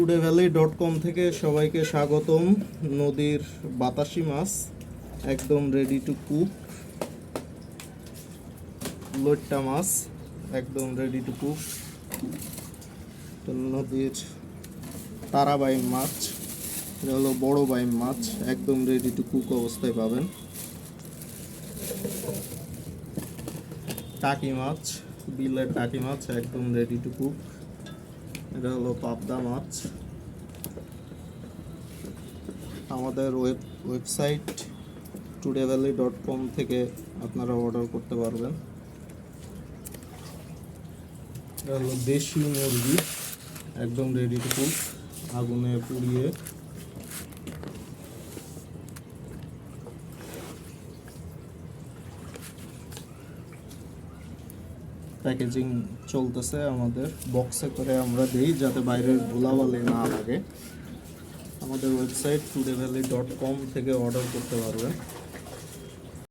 Today valley dot com থেকে সবাইকে স্বাগতম। নদীর বাতাসি মাছ একদম রেডি টু কুক লোট্টা মাছ একদম রেডি টু কুক নদীর তারাবাইম মাছ, এটা হলো বড় বাইম মাছ, একদম রেডি টু কুক অবস্থায় পাবেন। টাকি মাছ, বিলের টাকি মাছ, একদম রেডি টু কুক এটা হলো পাবদা মাছ। আমাদের web, website today valley dot com থেকে আপনারা অর্ডার করতে পারবেন। এটা হলো দেশি মুরগি, একদম রেডি টু কুক আগুনে পুড়িয়ে প্যাকেজিং চলতেছে আমাদের। বক্সে করে আমরা দিই যাতে বাইরের ধুলাবালি না লাগে। আমাদের website today valley dot com থেকে অর্ডার করতে পারবেন।